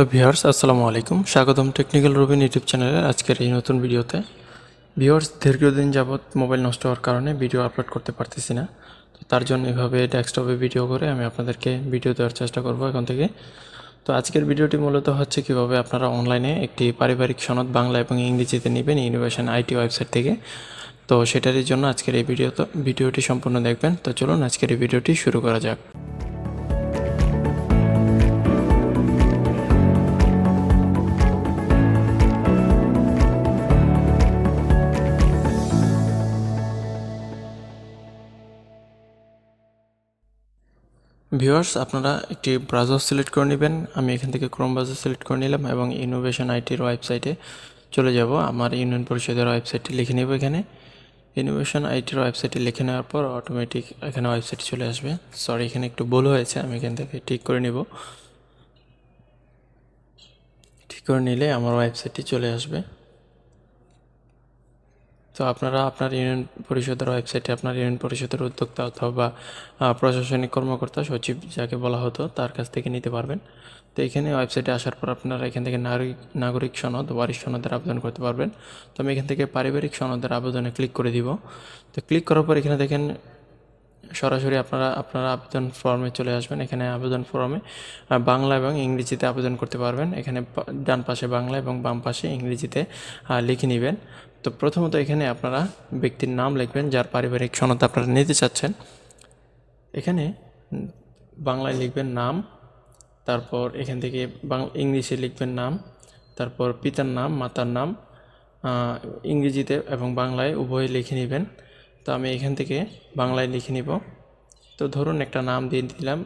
Hello viewers, আসসালামু আলাইকুম। স্বাগতম টেকনিক্যাল রবিন ইউটিউব চ্যানেলের আজকের এই নতুন ভিডিওতে। ভিউয়ার্স, দীর্ঘদিন যাবৎ মোবাইল নষ্ট হওয়ার কারণে ভিডিও আপলোড করতে পারতেছি না। তো তার জন্য এভাবে ডেস্কটপে ভিডিও করে আমি আপনাদেরকে ভিডিও দেওয়ার চেষ্টা করব এখন থেকে। তো আজকের ভিডিওটি মূলত হচ্ছে কীভাবে আপনারা অনলাইনে একটি পারিবারিক সনদ বাংলা এবং ইংরেজিতে নেবেন ইনোভেশন আইটি ওয়েবসাইট থেকে। তো সেটারই জন্য আজকের এই ভিডিও ভিডিওটি সম্পূর্ণ দেখবেন। তো চলুন আজকের এই ভিডিওটি শুরু করা যাক। ভিউয়ার্স, আপনারা একটি ব্রাউজার সিলেক্ট করে নেবেন। আমি এখান থেকে ক্রোম ব্রাউজার সিলেক্ট করে নিলাম এবং ইনোভেশন আইটির ওয়েবসাইটে চলে যাব। আমার ইউনিয়ন পরিষদের ওয়েবসাইটটি লিখে নেব এখানে। ইনোভেশন আইটির ওয়েবসাইটে লিখে নেওয়ার পর অটোমেটিক এখানে ওয়েবসাইট চলে আসবে। সরি এখানে একটু ভুল হয়েছে। আমি এখান থেকে ঠিক করে নেব। ঠিক করে নিলে আমার ওয়েবসাইটটি চলে আসবে। তো আপনারা আপনার ইউনিয়ন পরিষদের ওয়েবসাইটে আপনার ইউনিয়ন পরিষদের উদ্যোক্তা অথবা প্রশাসনিক কর্মকর্তা সচিব যাকে বলা হতো তার কাছ থেকে নিতে পারবেন। তো এখানে ওয়েবসাইটে আসার পর আপনারা এখান থেকে নাগরিক নাগরিক সনদ ওয়ারিশ সনদের আবেদন করতে পারবেন। তো আমি এখান থেকে পারিবারিক সনদের আবেদনে ক্লিক করে দিব। তো ক্লিক করার পর এখানে দেখেন সরাসরি আপনারা আপনারা আবেদন ফর্মে চলে আসবেন। এখানে আবেদন ফর্মে বাংলা এবং ইংরেজিতে আবেদন করতে পারবেন। এখানে ডান পাশে বাংলা এবং বাম পাশে ইংরেজিতে লিখে নেবেন। তো প্রথমত এখানে আপনারা ব্যক্তির নাম লিখবেন, যার পারিবারিক সনদ আপনারা নিতে চাচ্ছেন। এখানে বাংলায় লিখবেন নাম, তারপর এখান থেকে বাং, ইংলিশে লিখবেন নাম, তারপর পিতার নাম, মাতার নাম ইংরেজিতে এবং বাংলায় উভয়ে লিখে নেবেন। তো আমি এখান থেকে বাংলায় লিখে নিব। তো ধরুন একটা নাম দিয়ে দিলাম,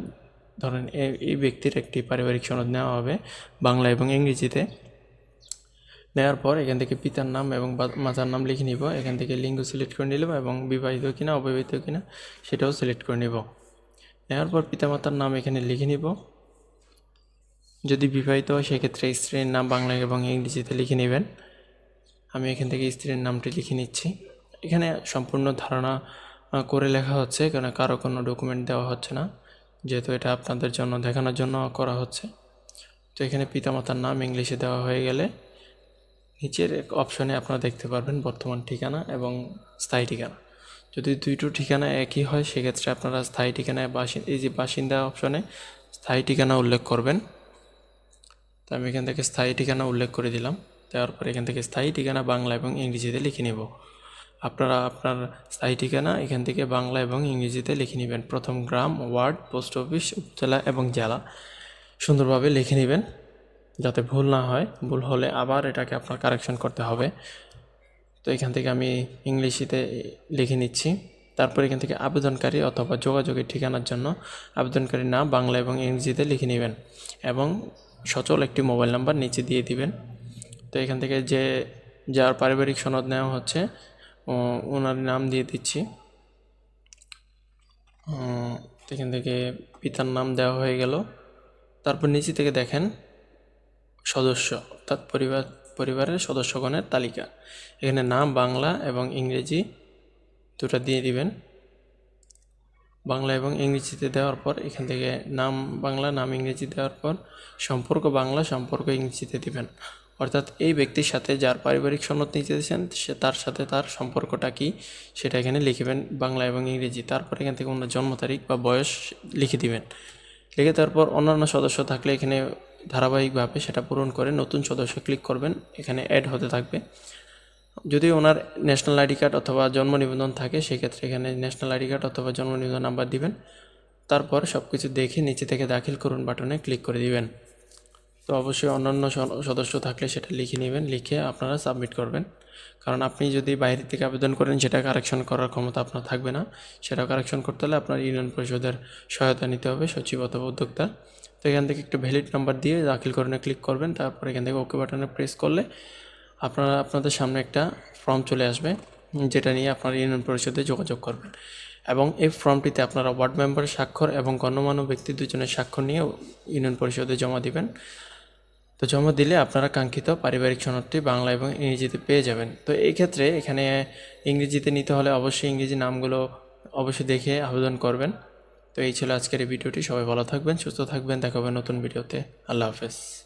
ধরেন এই ব্যক্তির একটি পারিবারিক সনদ নেওয়া হবে বাংলা এবং ইংরেজিতে। নেওয়ার পর এখান থেকে পিতার নাম এবং মাতার নাম লিখে নিব। এখান থেকে লিঙ্গ সিলেক্ট করে নিলাম এবং বিবাহিত কিনা, অবিবাহিত কিনা, সেটাও সিলেক্ট করে নিব। নেওয়ার পর পিতামাতার নাম এখানে লিখে নিব। যদি বিবাহিত হয়, সেক্ষেত্রে স্ত্রীর নাম বাংলা এবং ইংরেজিতে লিখে নেবেন। আমি এখান থেকে স্ত্রীর নামটি লিখে নিচ্ছি। এখানে সম্পূর্ণ ধারণা করে লেখা হচ্ছে। কারণ কারও কোনো ডকুমেন্ট দেওয়া হচ্ছে না। যেহেতু এটা আপনাদের জন্য, দেখানোর জন্য করা হচ্ছে। তো এখানে পিতামাতার নাম ইংলিশে দেওয়া হয়ে গেলে নিচের এক অপশনে আপনারা দেখতে পারবেন বর্তমান ঠিকানা এবং স্থায়ী ঠিকানা। যদি দুইটো ঠিকানা একই হয়, সেক্ষেত্রে আপনারা স্থায়ী ঠিকানায় বাসিন্দা এই যে বাসিন্দা অপশনে স্থায়ী ঠিকানা উল্লেখ করবেন। তো আমি এখান থেকে স্থায়ী ঠিকানা উল্লেখ করে দিলাম। দেওয়ার পর এখান থেকে স্থায়ী ঠিকানা বাংলা এবং ইংরেজিতে লিখে নেব। আপনারা আপনার স্থায়ী ঠিকানা এখান থেকে বাংলা এবং ইংরেজিতে লিখে নেবেন। প্রথম গ্রাম, ওয়ার্ড, পোস্ট অফিস, উপজেলা এবং জেলা। সুন্দরভাবে লিখে নেবেন। যাতে ভুল না হয়, ভুল হলে আবার এটাকে আপনার কারেকশন করতে হবে। তো এখান থেকে আমি ইংলিশিতে লিখে নিচ্ছি। তারপর এখান থেকে আবেদনকারী অথবা যোগাযোগের ঠিকানার জন্য আবেদনকারী নাম বাংলা এবং ইংরেজিতে লিখে নেবেন এবং সচল একটি মোবাইল নাম্বার নিচে দিয়ে দিবেন। তো এখান থেকে যে, যার পারিবারিক সনদ নেওয়া হচ্ছে ওনার নাম দিয়ে দিচ্ছি। এখান থেকে পিতার নাম দেওয়া হয়ে গেল। তারপর নিচে থেকে দেখেন সদস্য, অর্থাৎ পরিবার, পরিবারের সদস্যগণের তালিকা। এখানে নাম, বাংলা এবং ইংরেজি দুটো দিয়ে দিবেন। বাংলা এবং ইংরেজিতে দেওয়ার পর, এখান থেকে নাম বাংলা, নাম ইংরেজি দেওয়ার পর, সম্পর্ক বাংলা, সম্পর্ক ইংরেজিতে দিবেন। অর্থাৎ এই ব্যক্তির সাথে যার পারিবারিক সনদ নিতে দিয়েছেন, সে তার সাথে তার সম্পর্কটা কি সেটা এখানে লিখবেন বাংলা এবং ইংরেজি। তারপর এখান থেকে ওনার জন্ম তারিখ বা বয়স লিখে দিবেন। লিখে তারপর অন্যান্য সদস্য থাকলে এখানে ধারাবাহিকভাবে সেটা পূরণ করে নতুন সদস্য ক্লিক করবেন, এখানে অ্যাড হতে থাকবে। যদি ওনার ন্যাশনাল আইডি কার্ড অথবা জন্ম নিবন্ধন থাকে, সেক্ষেত্রে এখানে ন্যাশনাল আইডি কার্ড অথবা জন্ম নিবন্ধন নাম্বার দিবেন। তারপর সব কিছু দেখে নিচে থেকে দাখিল করুন বাটনে ক্লিক করে দিবেন। তো অবশ্যই অন্যান্য সদ- সদস্য থাকলে সেটা লিখে নেবেন, লিখে আপনারা সাবমিট করবেন। কারণ আপনি যদি বাইরে থেকে আবেদন করেন, সেটা কারেকশন করার ক্ষমতা আপনার থাকবে না। সেটা কারেকশন করতে হলে আপনার ইউনিয়ন পরিষদের সহায়তা নিতে হবে, সচিব অথবা উদ্যোক্তা। তো এখান থেকে একটু ভ্যালিড নাম্বার দিয়ে দাখিল করণে ক্লিক করবেন, তারপর এখান থেকে ওকে বাটনে প্রেস করলে আপনারা, আপনাদের সামনে একটা ফর্ম চলে আসবে, যেটা নিয়ে আপনারা ইউনিয়ন পরিষদে যোগাযোগ করবেন। এবং এই ফর্মটিতে আপনারা ওয়ার্ড মেম্বারের স্বাক্ষর এবং গণ্যমান্য ব্যক্তি দুজনের স্বাক্ষর নিয়ে ইউনিয়ন পরিষদে জমা দিবেন। তো জমা দিলে আপনারা কাঙ্ক্ষিত পারিবারিক সনদটি বাংলা এবং ইংরেজিতে পেয়ে যাবেন। তো এই ক্ষেত্রে এখানে ইংরেজিতে নিতে হলে অবশ্যই ইংরেজি নামগুলো অবশ্যই দেখে আবেদন করবেন। তো এই ছিল আজকের এই ভিডিওটি। সবাই ভালো থাকবেন, সুস্থ থাকবেন। দেখাবেন নতুন ভিডিওতে। আল্লাহ হাফেজ।